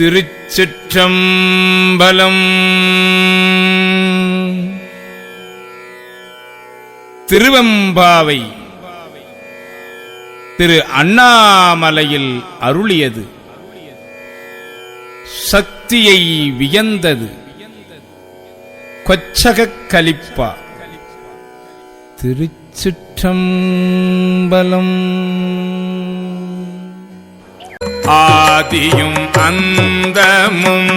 திருச்சிற்றம்பலம். திருவெம்பாவை திரு அண்ணாமலையில் அருளியது. சக்தியை வியந்தது. கொச்சகக் கலிப்பா. திருச்சிற்றம்பலம். ஆதியும் அந்தமும்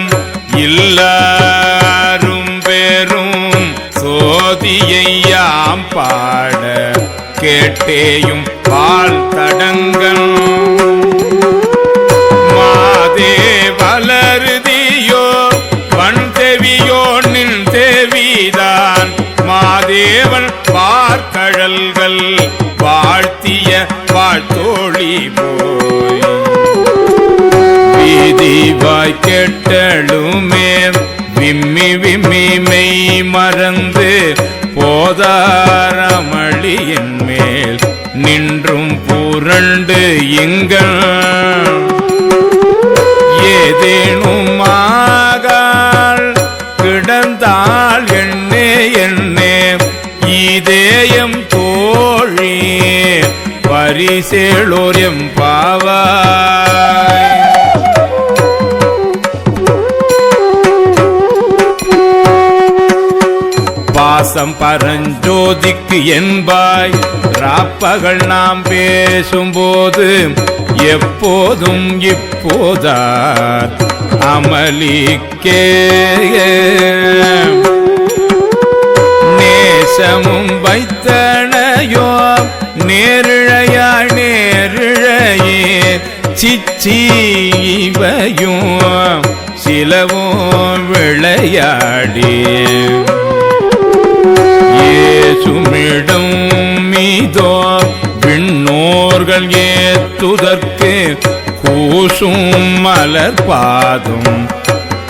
இல்லாரும் பெரும் சோதியையாம் பாட கேட்டேயும் பால் தடங்கள் இரண்டு இங்கள் ஏதேனும் ஆகாள் கிடந்தாள் எண்ணே எண்ணே இதேயம் தோழி பரிசேளோர் எம் பாவாய். பாசம் பரஞ்சோதிக்கு என்பாய். ராப்பகல் நாம் பேசும்போது எப்போதும் இப்போதார் அமளிக்கே. நேசமும் வைத்தனையோ நேரிழையா நேரிழையே சிச்சி இவையும் சிலவும் விளையாடி. ஏசுமிடம் மீதோ விண்ணோர்கள் ஏத்துதற்கு கூசும் மலர் பாதும்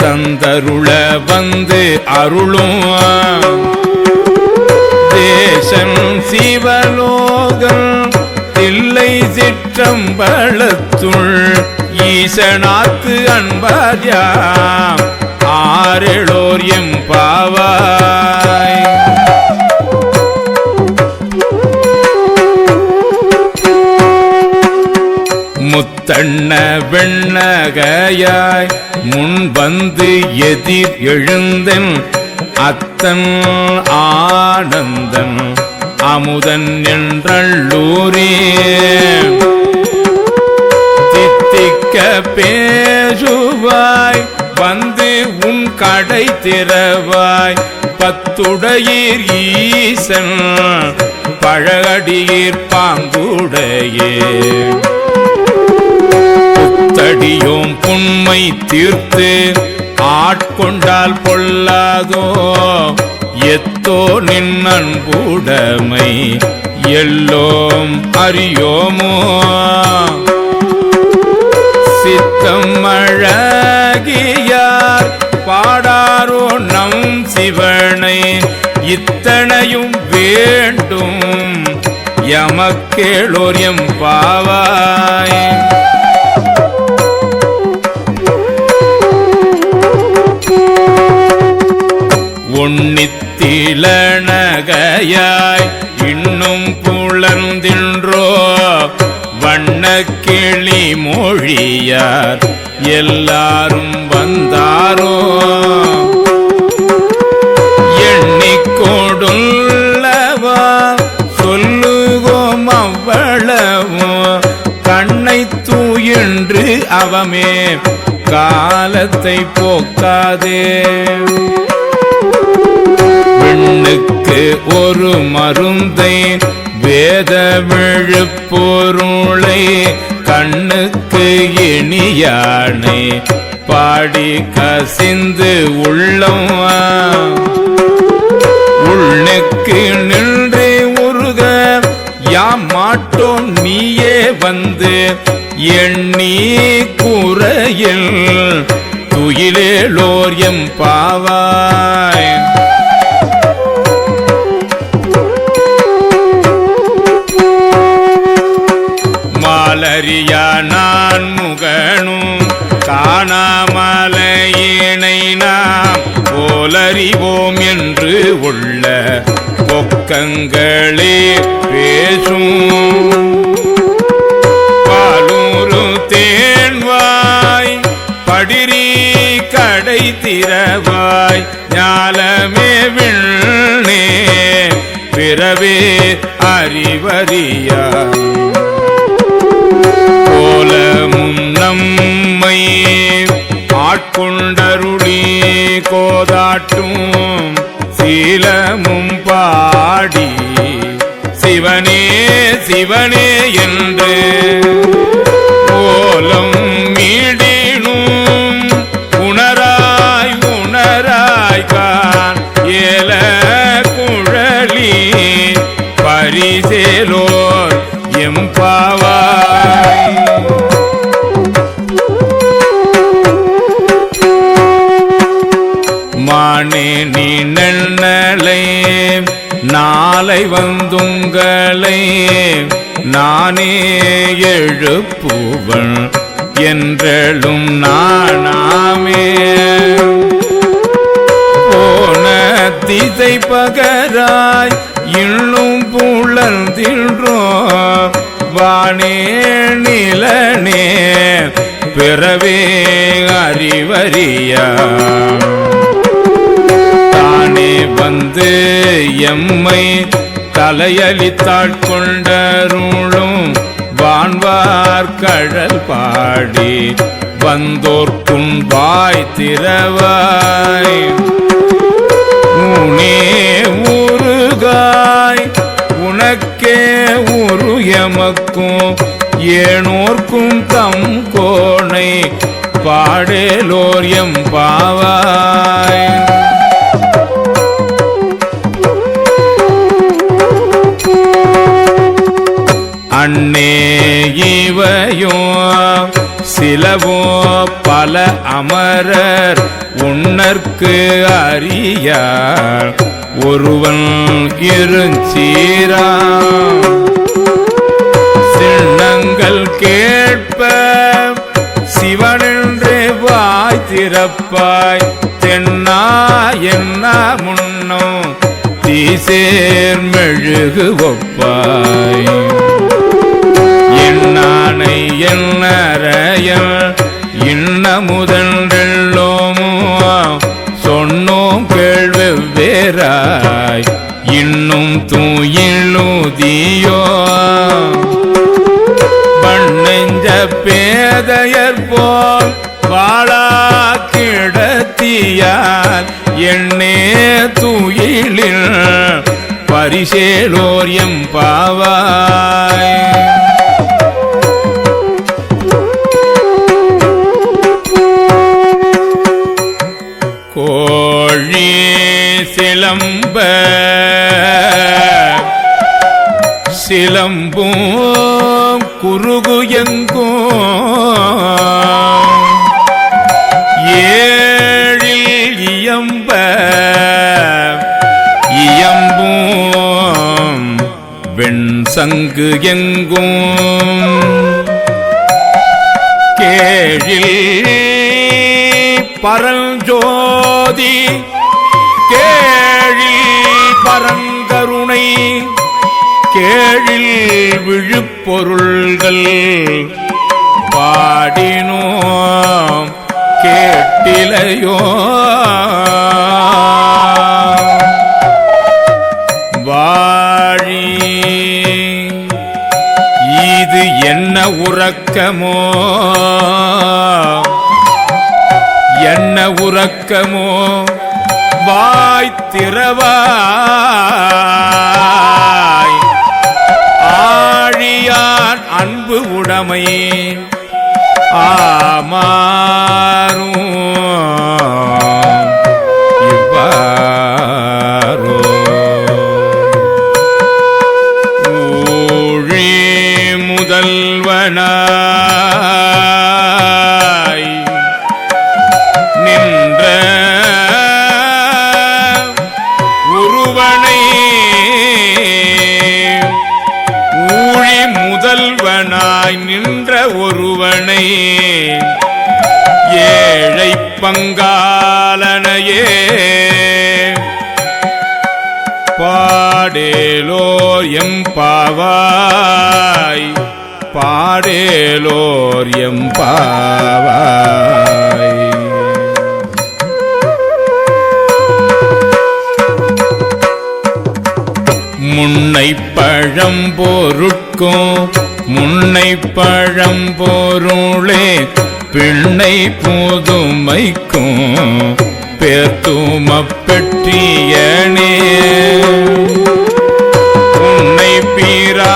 தந்தருள வந்து அருளும் தேசம் சிவலோகம் தில்லை சிற்றம்பலத்துள் ஈசனாக்கு அன்பார்யாம் ஆரெளோர் எம்பாவாய் முத்தண்ண வெண்ணகையாய் முன் வந்து எதிர் எழுந்தன் அத்தன் ஆனந்தன் அமுதன் என்றள்ளூரே தித்திக்க பேசுவாய் வந்து உன் கடை திறவாய் பத்துடையீர் ஈசன் பழகடியீர் பாங்குடையே புத்தடியோம் புண்மை தீர்த்து ஆட்கொண்டால் பொல்லாதோ? எத்தோ நின் அன்புடைமை எல்லோம் அறியோமோ? சித்தம் அழகியார் பாடாரோ நம் சிவனை இத்தனையும் வேண்டும். எமக்கேளோர் எம் பாவாய். உன்னித்திலனகையாய் இன்னும் புலர்ந்தின்றோ? வண்ணக்கிளி மொழியார் எல்லாரும் வந்தாரோ? எண்ணிக்கோடுள்ளவா சொல்லுவோம் அவ்வளவோ? கண்ணை தூயின்று அவமே காலத்தை போக்காதே. பெண்ணுக்கு ஒரு மருந்தை வேத விழுப்பொருளை கண்ணுக்கு இனியானை. பாடி கசிந்து உள்ளம் உள்னுக்கு நின்று உருக யாம் மாட்டோம் நீயே வந்து. எண்ணி கூரையில் துயிலேலோர் எம் பாவாய். காணாமலையினை நாம் போலறிவோம் என்று உள்ள பொக்கங்களே பேசும். பாலூரு தேன்வாய் படிரி கடை திறவாய் ஞாலமே விண்ணே பிறவே அறிவறியா. கோலமும் நம்மை ஆட்கொண்டருளி கோதாட்டும் சீலமும் பாடி. சிவனே சிவனே என்று கோலம் மீடினும் உணராய் உணராய்கான் ஏல குழலி பரிசேலோர் எம்பாவாய் நாளை வந்துங்களை நானே எழுப்புவள் என்றெழும் நானாமே. போன திசை பகராய் இன்னும் புலர்ந்தின்றோ. வானே நிலனே பிறவே அறிவறியா. தானே வந்து எம்மை தலையளித்தாள் கொண்டருளும் வான்வார் கடல் பாடி வந்தோர்க்கும் வாய் திறவாய். உனே ஊறுகாய் உனக்கே உரு எமக்கும். ஏனோர்க்கும் தம் கோணை பாடேலோர் எம் பாவாய். இவையும் சிலவோ பல அமரர் உன்னற்கு அறியார். ஒருவன் இருஞ்சீரா சின்னங்கள் கேட்ப சிவனென்று வாய் திறப்பாய். தென்னா என்ன முன்னோ தீசேர் மெழுகு ஒப்பாய். ஆனை என்னறையல் இன்ன முதன்றெல்லோமோ சொன்னோம் கேள்வி வேறாய். இன்னும் தூயிலூதியோ. பண்ணெஞ்ச பேதையர் போல் வாழா கிடத்தியார் எண்ணே தூயிலில் பரிசேலோர் எம் பாவாய். சிலம்பும் குறுகு எங்கும் ஏழில் இயம்ப இயம்பும் வெண் சங்கு எங்கும் விழுப்பொருள்கள் பாடினோம் கேட்டிலையோ. வாழி இது என்ன உறக்கமோ? என்ன உறக்கமோ? வாய் திறவாய் ஆழியான் அன்பு உடைமை ஆமாறும் இவ்வாறோ. பாடேலோர் எம்பாவாய் முன்னை பழம் போருட்கோ முன்னை பழம் போருளே பிள்ளை புதுமைக்கும் பேர்த்தும பெற்றியனே. உன்னை பீரா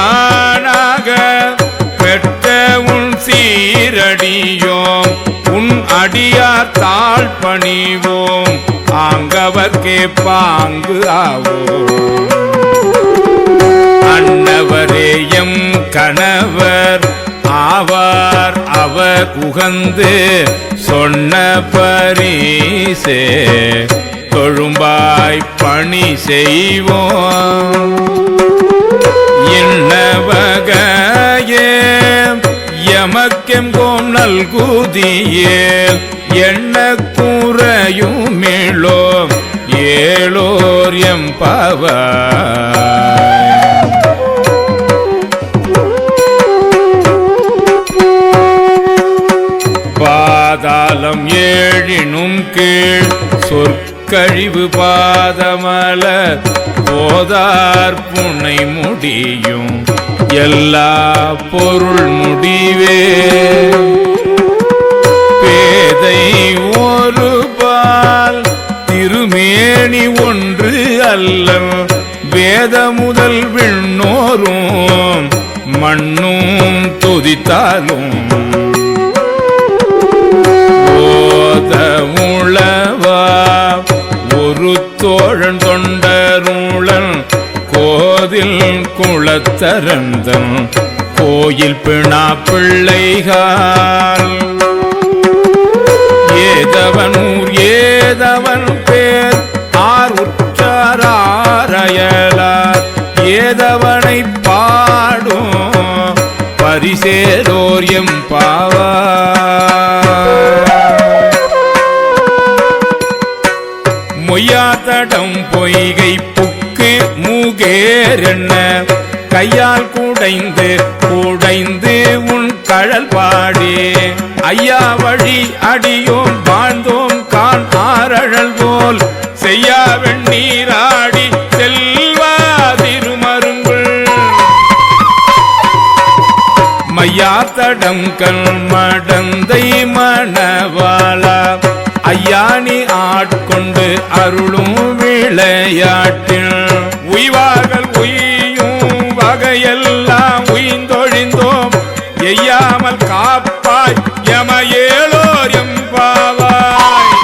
தாழ் பணிவோம். ஆங்கவர்க்கே பாங்கு ஆவோம் அன்னவரே கணவர் ஆவார் அவர் உகந்து சொன்ன பரிசே தொழும்பாய் பணி செய்வோம். இன்னவகையே எமக்கெங்கோம் நல்குதியே என்ன கூறையும் மேளோம் ஏழோர் எம் எம்பவாய் பாதாளம் ஏழினும் கீழ் சொற்கழிவு பாதமல போதார் புனை முடியும் எல்லா பொருள் முடிவே. பேதை ஒரு பால் திருமேனி ஒன்று அல்ல வேத முதல் விண்ணோரும் மண்ணும் துதித்தாலும். ஓத உளவா ஒரு தோழன் தொண்டருளன் கோதில் குளத்தரந்தன். கோயில் பிணா பிள்ளைகால். ஏதவன் ஊர் ஏதவன் பேர். ஆர் உற்றாராயலார் ஏதவனை பாடும் பரிசேதோர் எம் பாவா மொய்யாத்தடம் பொய்கை புக்கு மூகேரென்ன கையால் குடைந்து குடைந்து கழல் பாடி. ஐயா வழி அடியோம் வாழ்ந்தோம் கான் ஆரழல் போல். செய்யா வெண்ணீராடி செல்வா திருமருங்குள். மையா கண் மடந்தை மணவாளா. ஐயானி ஆட்கொண்டு அருளும் விளையாட்டில். உய்வார்கள் உயும் வகையெல்லாம் காணாமல் காப்பாய் எம ஏழோர் எம்பாவாய்.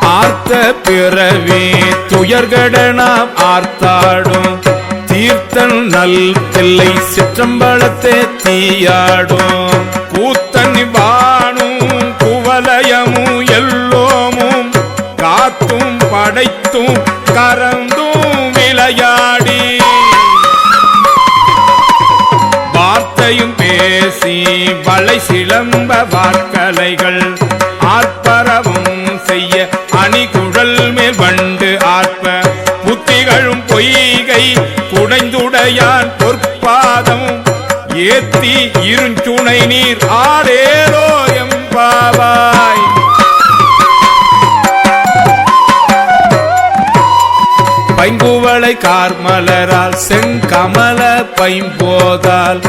ஆர்த்த பிறவி துயர்கடனாம் ஆர்த்தாடும். தீர்த்தன் நல் தில்லை சிற்றம்பலத்தே தீயாடும். கூத்தன் வானும் குவலயமும் எல்லோமும் காத்தும் படைத்தும் கரந்தும் விளையாடும். வார்த்தையும் பேசி வளை சிலம்ப வார்க்கலைகள். ஆர்ப்பரவும் செய்ய அணிகுழல் மேல் வண்டு ஆர்ப்ப. புத்திகளும் பொய்கை குடைந்துடையான் பொற்பாதம். ஏத்தி இருஞ்சுனை நீர் ஆடேரோ எம்பாவாய் பைங்குவளை கார்மலரால் செங்கமல பைம்போதால்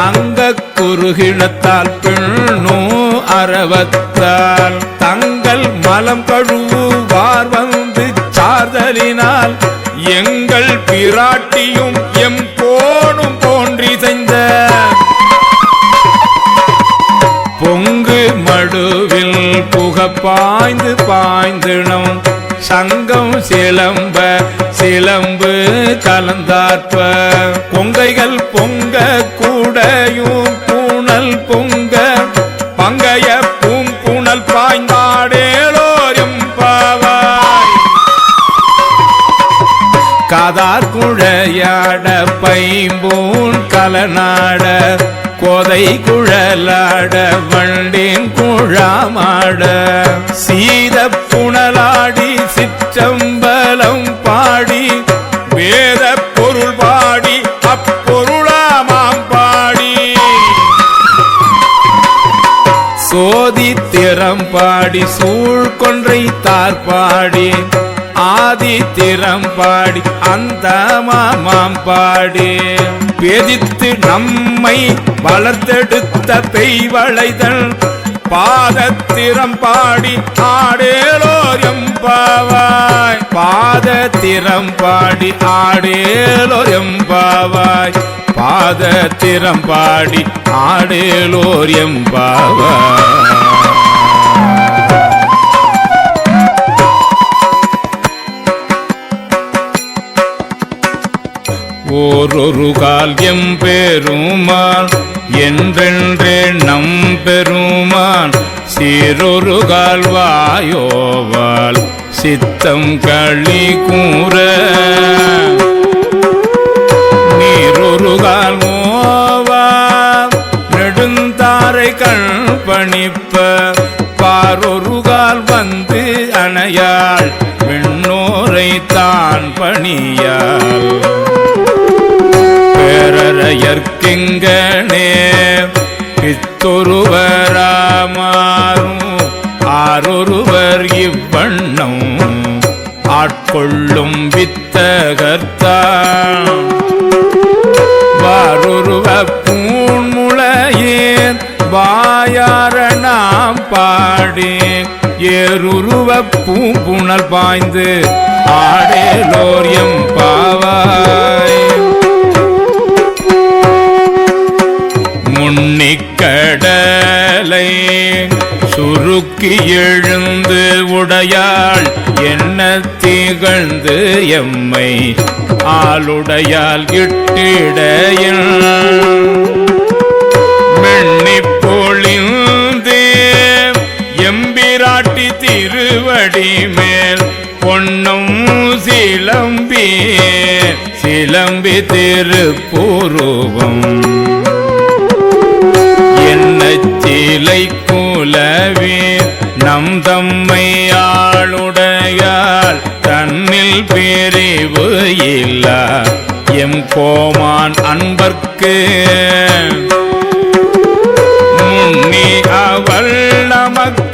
அங்க குறுகிணத்தால் பின்னூ அறவத்தால் தங்கள் மலம் கழுவுவார் வந்து சார்தலினால் எங்கள் பிராட்டியும் எம் போனும் போன்றி செய்த பொங்கு மடுவில் புக பாய்ந்து பாய்ந்திடும் சங்கம் சிலம்ப சிலம்பு கலந்தாற்ப பொங்கைகள் பொங்க கூடையும் பூணல் பொங்க. பங்கைய பூம்புணல் பாய்ந்தாடேலோரும் பாவாய். காதார் குழையாட பைம்பூன் கலநாட. கோதை குழலாட வண்டின் குழாமாட. சீத புணலாடி சித்த சிற்றம்பலம் பாடி வேத பொருள் பாடி அப்பொருளாமாம் பாடி. சோதி திறம் பாடி சூழ் கொன்றை தார்பாடி ஆதி திறம் பாடி அந்த மாமாம் பாடி. பேதித்து நம்மை வளர்த்தெடுத்த பெய்வளைதல் பாதத்திரம் பாடி ஆடேலோர் பாவாய் பாதத்திரம் பாடி ஆடேலோர் பாவாய் பாதத்திரம் பாடி ஆடேலோர் பாவாய் ஓரொரு கால் எம் எம்பெருமான் என்றென்றே நம் பெருமான் சீரொரு கால்வாயோவால் சித்தம் களி கூற. நீரொரு கால் மோவா நெடுந்தாரை கண் பணிப்ப பாரொரு கால் வந்து அணையாள் விண்ணோரை தான் பணியாள். பேரறையற்கிங்கனே பித்தொருவராமாறும் ஆரொருவர் இவ்வண்ணம் ஆட்கொள்ளும் வித்தகர்த்தான் வாரொருவ பூண்முளையேன் வாயாரணாம் பாடி ஏருருவ பூம்புணல் பாய்ந்து ஆடேலோர் பாவாய். நிக்கடலை சுருக்கி எழுந்து உடையாள் என்ன திகழ்ந்து எம்மை ஆளுடையால் இட்டிடையில். மென்னி எம்பிராட்டி திருவடி மேல் பொன்னும் சிலம்பி சிலம்பி திருப்புருவம். என்ன இலை குலவே நம் தம்மையாளுடையால் தன்னில் பிரிவு இல்ல. எம் கோமான் அன்பர்க்கு முன்னி அவள் நமக்கு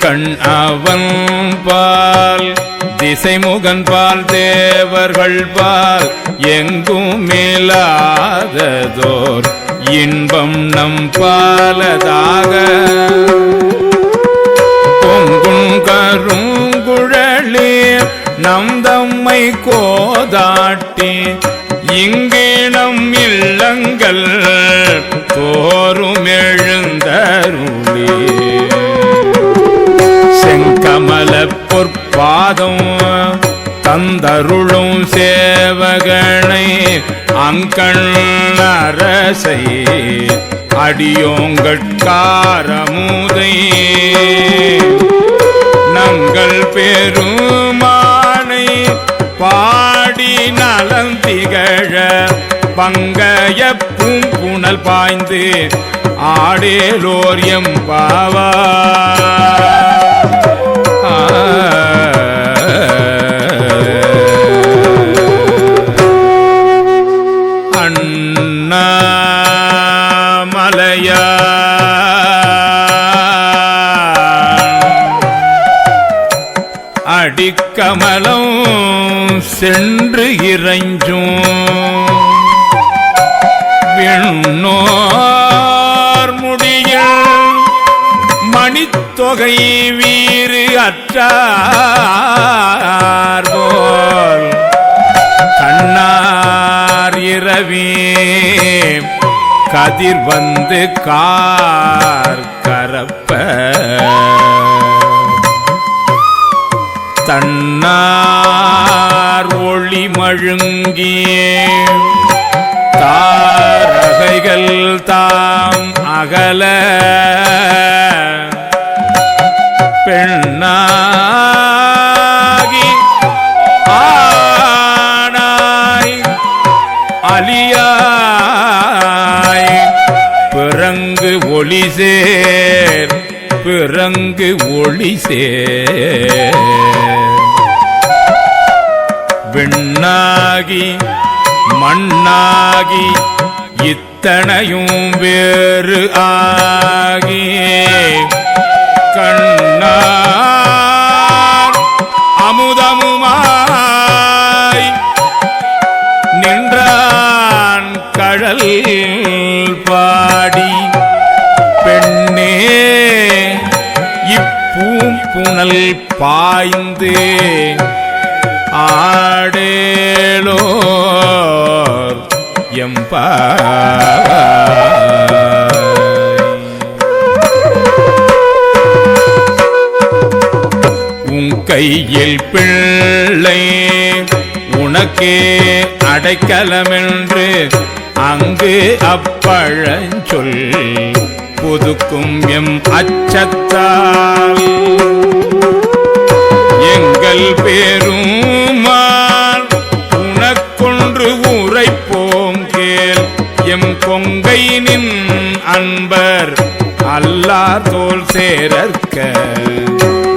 கண் அவன் பால் திசைமுகன் பால் தேவர்கள் பால் எங்கும் மேலாததோர் இன்பம் நம் பாலதாக. பொங்கும் கருங்குழலே நம் தம்மை கோதாட்டி இங்கே நம் இல்லங்கள் தோறும் எழுந்த பொற்பாதம் தந்தருளும் சேவகனை அங்கண் அரசை அடியோங்கட்காரமுதை. நங்கள் பெருமானை பாடி நலந்திகழ திகழ பங்கய பூம்புணல் பாய்ந்து ஆடேலோர் எம் பாவா. அடிக்கமலம் சென்று இறைஞ்சும். விண்ணோர் முடியில் மணித்தொகை வீ அற்றார் போல் கண்ணார் இரவி கதிர் வந்து கார் கரப்ப. தன்னார் ஒளி மழுங்கியே தாரகைகள் தாம் அகல. பெண்ணாகி ஆனாய் அலியாய் பிறங்கு ஒளி சேர் பிறங்கு ஒளி சேர். விண்ணாகி மண்ணாகி இத்தனையும் வேறு ஆகி கண்ணா இப்பூம்புணல் பாய்ந்து ஆடேலோ எம்பாய் உன் கையில் பிள்ளை உனக்கே அடைக்கலமென்று அங்கு அப்பழஞ்சொல் புதுக்கும் எம் அச்சத்தால். எங்கள் பேருமான் உனக்கொன்று உரைப்போம் கேள். எம் கொங்கை நின் அன்பர் அல்லார் தோல் சேரற்க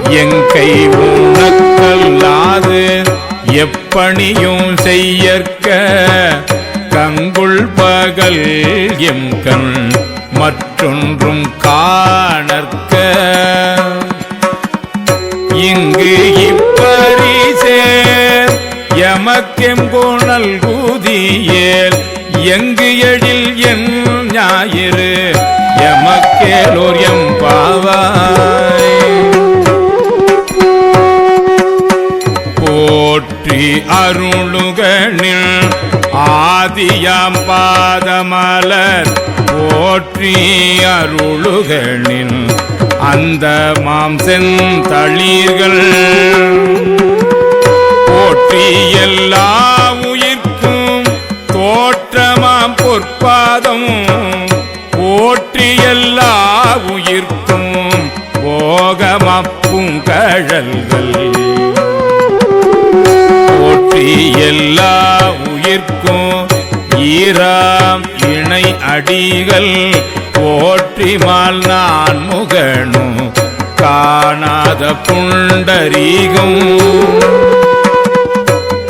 எங்கை உனக்கல்லாது எப்பணியும் செய்யற்க. கங்குள் பகல் எம் கண் மற்றொன்றும் காணற்க. இங்கு இப்பரிசே எமக்கெம் கோணல் கூதியேல் எங்கு எழில் என் ஞாயிறு எமக்கேலோர் எம் பாவாய். போற்றி அருளுகனில் ஆதியாம் பாதமலர் போற்றி அருளுகளின் அந்த மாம் செந்தளிர்கள் போற்றி எல்லா உயிர்க்கும் தோற்றமாம் பொற்பாதம். போற்றி எல்லா உயிர்க்கும் போகமாம் பூங்கழல்கள். எல்லா உயிர்க்கும் ஈராம் இணை அடிகள் போற்றிமால் நான் முகனும் காணாத புண்டரீகம்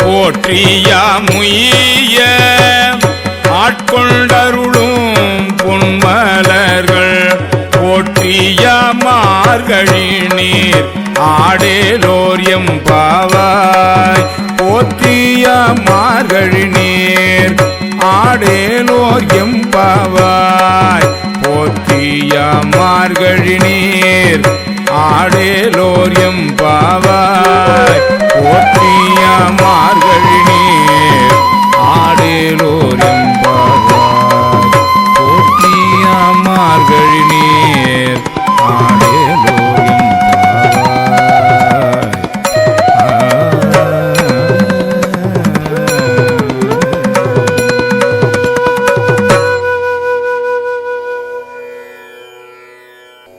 போற்றியாமுய்ய ஆட்கொண்டருளும் பொன்மலர்கள் போற்றியா மார்கழி நீர். ஆடேலோர் எம் பாவாய். போற்றிய மார்கழி நீர் ஆடேலோர் எம் பாவாய். போற்றிய மார்கழி நீர் ஆடேலோர் எம் பாவாய். போற்றிய மார்கழி நீர் ஆடேலோர்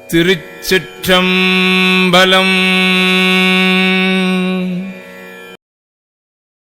திருச்சிற்றம்பலம்.